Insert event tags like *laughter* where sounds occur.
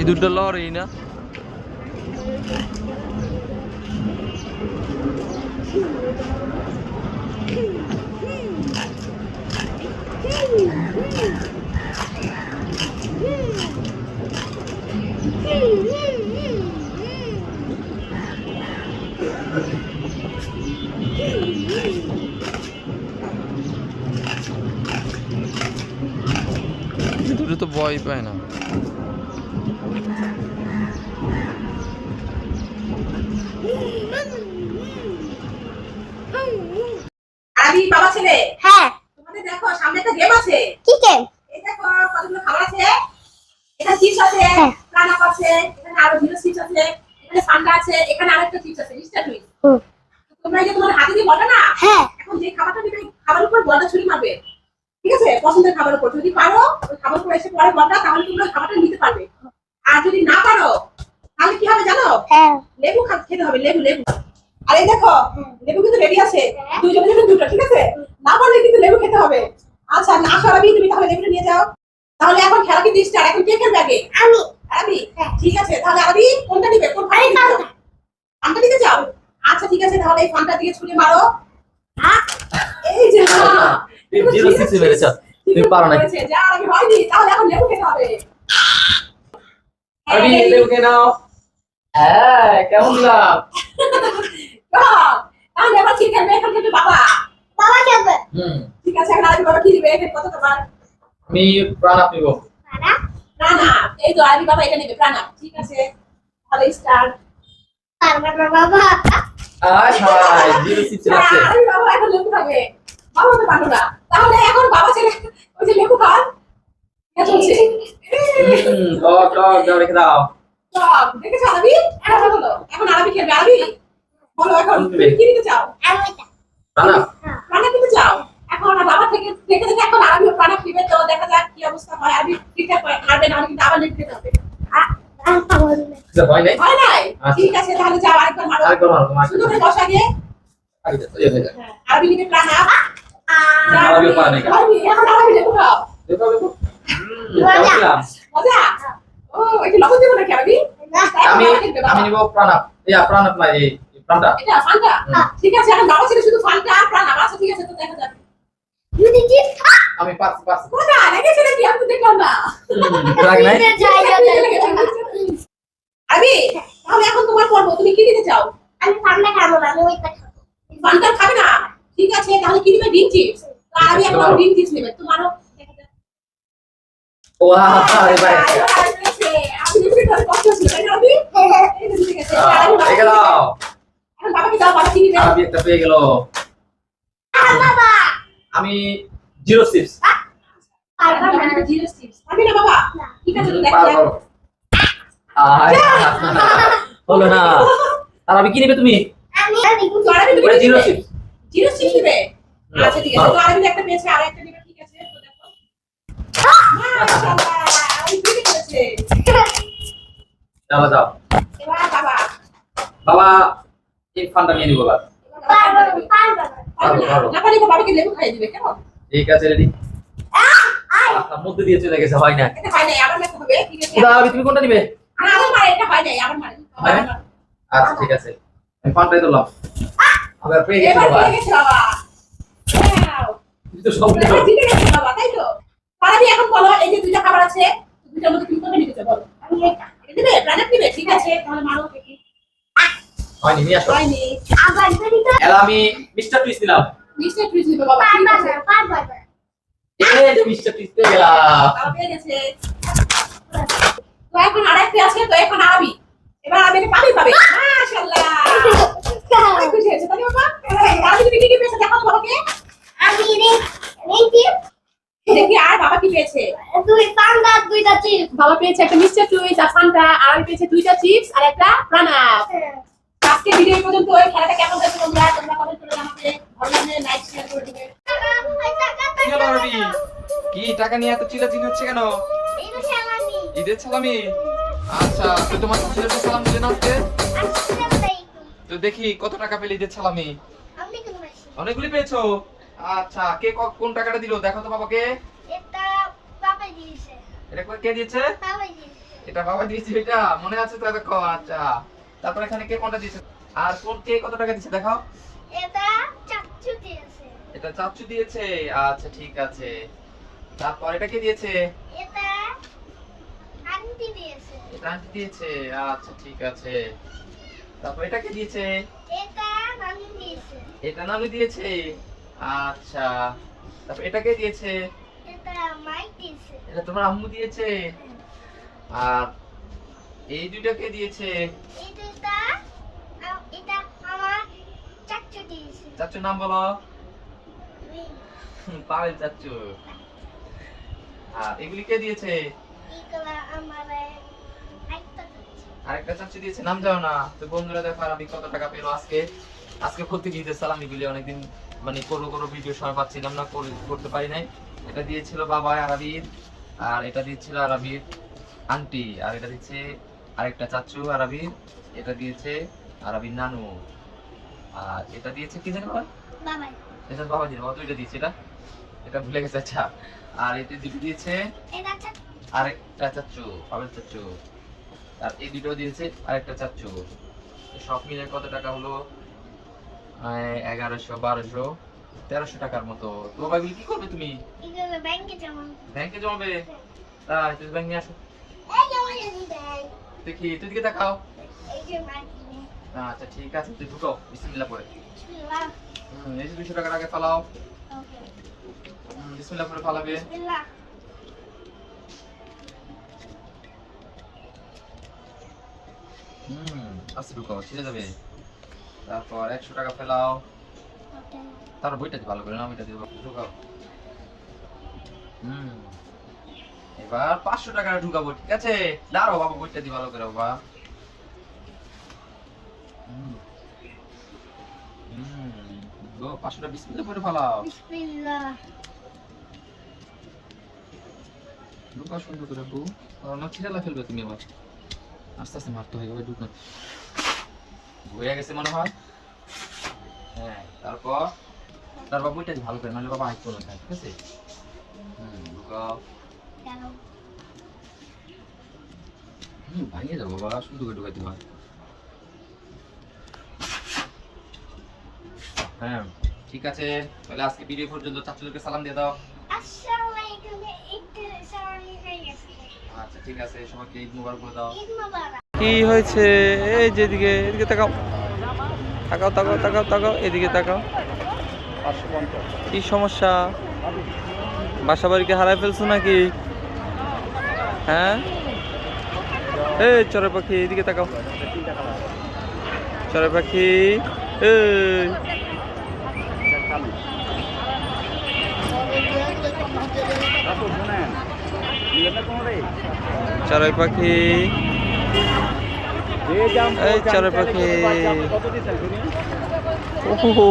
ইঁদুরটা লড়েই না ইঁদুরে তো ভয় পায় না আরবি বাবা ছেলে। হ্যাঁ। তোমাদের দেখো সামনে একটা গেম আছে। কি গেম এই দেখো কতগুলো খাবার আছে। এখানে চিপস আছে হ্যাঁ। আছে এখানে আরও জিরো চিপস আছে এখানে ফান্ডা আছে এখানে আরেকটা চিপস আছে টুইস হুম। তোমরা এই যে তোমার হাতে দিয়ে বলবে না হ্যাঁ। এখন যে খাবারটা নিবে খাবার উপর বলটা ছুরি মারবে ঠিক আছে? পছন্দের খাবার উপর। যদি পারো ওই খাবার উপর এসে পরে বলটা তাহলে তোমরা খাবারটা নিতে পারবে। আর যদি না পারো তাহলে কি হবে জানো? হ্যাঁ। লেবু খেতে হবে লেবু লেবু। আর এই দেখো লেবু কিন্তু রেডি আছে। হ্যাঁ। দুইজনের জন্য দুটো ঠিক আছে? না পারলে কিন্তু লেবু খেতে হবে। আচ্ছা না সরাবি তুমি তাহলে লেবুটা নিয়ে যাও। তাহলে এখন খেলা কিন্তু স্টার্ট এখন কে খেলবে আগে? আমি। আরবি হ্যাঁ। ঠিক আছে তাহলে আরবি কোনটা নিবে। কোন চাও ফানটা নিতে চাও? আচ্ছা ঠিক আছে তাহলে এই ফানটা দিয়ে ছুঁড়ে মারো। এই যে *laughs* তুমি জিরো সিক্স মেরেছ। তুমি পারো না। যা আরবি হয়নি তাহলে এখন লেবু খেতে হবে। আরবি লেবু লেবুকে নাও। হ্যাঁ কেমন দিলাম বাহ, *laughs* তাহলে ঠিক খেলবে? এখন খেলবে বাবা। বাবা খেলবে। হুম। ঠিক আছে এখন আরবি বাবা কি দিবে? এখানে কত তোমার আমি প্রাণ আপনি গো বাবা এই তো আরবি বাবা এটা নেবে প্রাণা ঠিক আছে। তাহলে স্টার্ট পারবে না বাবা। আয় হায় জিরো সিক্স আছে। আরবি বাবা এখন লেবু খাবে বাবা তো পারো না। তাহলে এখন বাবা ছেলে ওই যে লেবু খান এটা চলছে। হুম টক টক দাও রেখে দাও। সব দেখেছ আরবি? এখন বলো এখন আরবি খেলবে আরবি? বলো এখন কি নিতে চাও? আমি প্রাণ। প্রাণা নিতে চাও? এখন আর বাবা থেকে দেখে দেখে এখন আরবি প্রাণা দিবে তো দেখা যাক কি অবস্থা হয়। আরবি ঠিক আছে পারবে না কিন্তু আবার লেবু খেতে হবে আমি খাব না ভয় নাই? আচ্ছা। ঠিক আছে তাহলে যাও আরেকবার মারো। আরেকবার মারো তোমার করে বসা গিয়ে। হ্যাঁ, আরবি পারে নাই। এখন আরবি লেবু দেখো দেখো হুম মজা। ও এটা লবণ দেবো নাকি আরবি? আমি আমি নিব প্রাণ। ইয়া প্রাণ আপনা এই এটা ফান্টা ঠিক আছে এখন বাবা ছেলে শুধু ফান্টা আর প্রাণ আচ্ছা ঠিক আছে তো দেখা যাবে যদি জিত আমি পারছি পারছি কোথা লেগেছে নাকি? আমি দেখলাম না। রাগ নাই? যাই তাহলে এখন তোমার করব তুমি কি দিতে চাও? আমি সামনে খাব না আমি ওইটা খাব। ফান্টা খাবে না? ঠিক আছে তাহলে কি দিবে? ডিম চিপস তো আরবি এখন ডিম চিপস নেবে। তোমারও দেখা যাক। ওয়া আরে ভাই আমি যদি ধরে কষ্ট ছিল তাই না আরবি এই যে ঠিক আছে আহ, রেখে দাও এখন বাবাকে দাও বাবা কি দিবে আরবি একটা পেয়ে গেল। আমি জিরো সিক্স ঠিক আছে হলো না। আর আমি কি নেবে তুমি? আমি আমি জিরো সিক্স জিরো সিক্স দিবে আচ্ছা ঠিক আছে। তো আরবি একটা পেয়েছে আর একটা দিবে ঠিক আছে। তো দেখো। মাশাআল্লাহ আরবি দুটো করেছে যাও যাও বাবা। বাবা এই ফান্ডটা নিয়ে নিবো কেমন ঠিক আছে রেডি। মধ্যে দিয়ে চলে গেছে হয় না। হয় তুমি কোনটা নিবে? আচ্ছা ঠিক আছে। আমি ফান্ডটাই দিলাম আবার পেয়ে গেছি বাবা। গেছে বাবা। Wow! তুমি তো সব জিতে গেছে বাবা তাই তো? পারাবি এখন বলো এই যে দুইটা খাবার আছে দুইটার মধ্যে তুমি কোনটা নিতে চাও বলো। আমি এটা ঠিক আছে তাহলে মারো দেখি। হয়নি নিয়ে আসো। হয়নি। আবার এলা আমি মিস্টার টুইস্ট দিলাম দিবে বাবা পারবে পারবে এই যে মিস্টার টুইস্ট গেলাম। বাবা পেয়ে গেছে। তো এখন আরেকটি আছে তো এখন আরবি এবার আরবি পাবে পাবে। মাশাআল্লাহ। খুশি হয়েছে তাই বাবা? আরবি তুমি কি কি পেয়েছ? দেখো বাবাকে। আমি রে রেঞ্জি দেখি আর বাবা কি পেয়েছে। দুই পান্ডা দুইটা চিপ বাবা পেয়েছে একটা মিস্টার টুইস আর আর আমি পেয়েছে দুইটা চিপস আর একটা প্রাণাপ আজকে ভিডিও পর্যন্ত। ওই খেলাটা কেমন তোমরা কমেন্ট করে জানাবে। লাইক শেয়ার করে দিবে। কি টাকা নিয়ে এত হচ্ছে কেন? ঈদের সালামি? আচ্ছা তুই তোমার সালাম দিলে তো দেখি, কত টাকা পেলে ঈদের সালামি? অনেকগুলি পেয়েছ। আচ্ছা কে কোন টাকাটা দিলো? দেখো তো বাবাকে। এটা বাবা দিয়েছে এটা কে দিয়েছে? দিয়েছে এটা বাবা দিয়েছে, এটা। মনে আছে তো এতক্ষণ? আচ্ছা। তারপর এখানে কে কোনটা দিয়েছে? আর কোন কে কত টাকা দিয়েছে দেখাও। এটা চাচ্চু দিয়েছে। এটা চাচু দিয়েছে? আচ্ছা ঠিক আছে। তারপর এটা কে দিয়েছে? এটা আন্টি দিয়েছে। এটা আন্টি দিয়েছে? আচ্ছা ঠিক আছে। তারপর এটা কে দিয়েছে? এটা নানি দিয়েছে। এটা নানু দিয়েছে? আচ্ছা। তারপর এটা কে দিয়েছে? এটা মাই দিয়েছে। এটা তোমার আম্মু দিয়েছে? আর এই দুইটা কে দিয়েছে? এই দুটা আ- এটা আমার চাচ্চু দিয়েছে চাচুর নাম বলো। রিং। পাবেল চাচু আর এগুলি কে দিয়েছে? আরেকটা চাচু দিয়েছে। নাম যাও না? তো বন্ধুরা দেখো আমি কত টাকা পেল আজকে। আজকে সালামি গুলি অনেকদিন মানে করব করব ভিডিও সময় পাচ্ছিলাম না করতে পারি নাই। এটা দিয়েছিল বাবা আরবির আর এটা দিয়েছিল আরবির আন্টি আর এটা দিচ্ছে আরেকটা চাচু আরবির এটা দিয়েছে আরবির নানু। আর এটা দিয়েছে কি জানি বাবা? বাবাই। এটা বাবা দিন বাবা তো এটা দিয়েছে এটা? এটা ভুলে গেছে আচ্ছা। আর এটা দুটো দিয়েছে? এটা চাচ্চু আরেকটা চাচ্চু পাবেল চাচ্চু। আর এই দুটো দিয়েছে আরেকটা চাচ্চু। তো সব মিলে কত টাকা হলো? এগারোশো বারোশো তেরোশো টাকার মতো। তো বাবা কি করবে তুমি? ব্যাংকে জমা ব্যাংকে জমাবে? তাই তুমি ব্যাংকে আসো। দেখি তুই দিকে দেখাও এই যে আচ্ছা ঠিক আছে তুই ঢুকো বিসমিল্লাহ করে বিসমিল্লাহ। হুম, এই যে দুশো টাকার আগে ফালাও। বিসমিল্লাহ করে ফালাবে। বিসমিল্লাহ। হুম আস্তে ঢুকো ছিঁড়ে যাবে। তারপর একশো টাকা ফেলাও। ওকে। তার বইটা দিয়ে ভালো করে না বইটা দিয়ে ঢুকাও। হুম এবার পাঁচশো টাকা ঢুকাবো ঠিক আছে? দাঁড়াও বাবা বইটা দিয়ে ভালো করে বাবা। পাঁচশোটা বিসমিল্লাহ করে ফালাও বিসমিল্লাহ। সুন্দর করে বউ। না ছিড়ালা ফেলবে তুমি আবার। আস্তে আস্তে মারতে হয় এবার হয়ে গেছে মনে হয়। হ্যাঁ তারপর তারপর বইটা দিয়ে ভালো করে নাহলে বাবা করবে না, ঠিক আছে? হুম ঢুকাও। হুম ভাঙিয়ে যাব বাবা সুন্দর করে ঢুকাইতে হয়। হ্যাঁ। ঠিক আছে তাহলে আজকে ভিডিও পর্যন্ত। চাচুদেরকে সালাম দিয়ে দাও। হয়ে আচ্ছা ঠিক আছে সবাইকে ঈদ মুবারক বলে দাও কি হয়েছে? এই যেদিকে এদিকে তাকাও। তাকাও তাকাও তাকাও তাকাও এদিকে তাকাও। কি সমস্যা? বাসা বাড়িকে হারাই ফেলছো নাকি? হ্যাঁ? এই চড়ে পাখি এদিকে তাকাও। চড়ে পাখি এই। চড়াই পাখি। এই চড়াই পাখি। ওহো।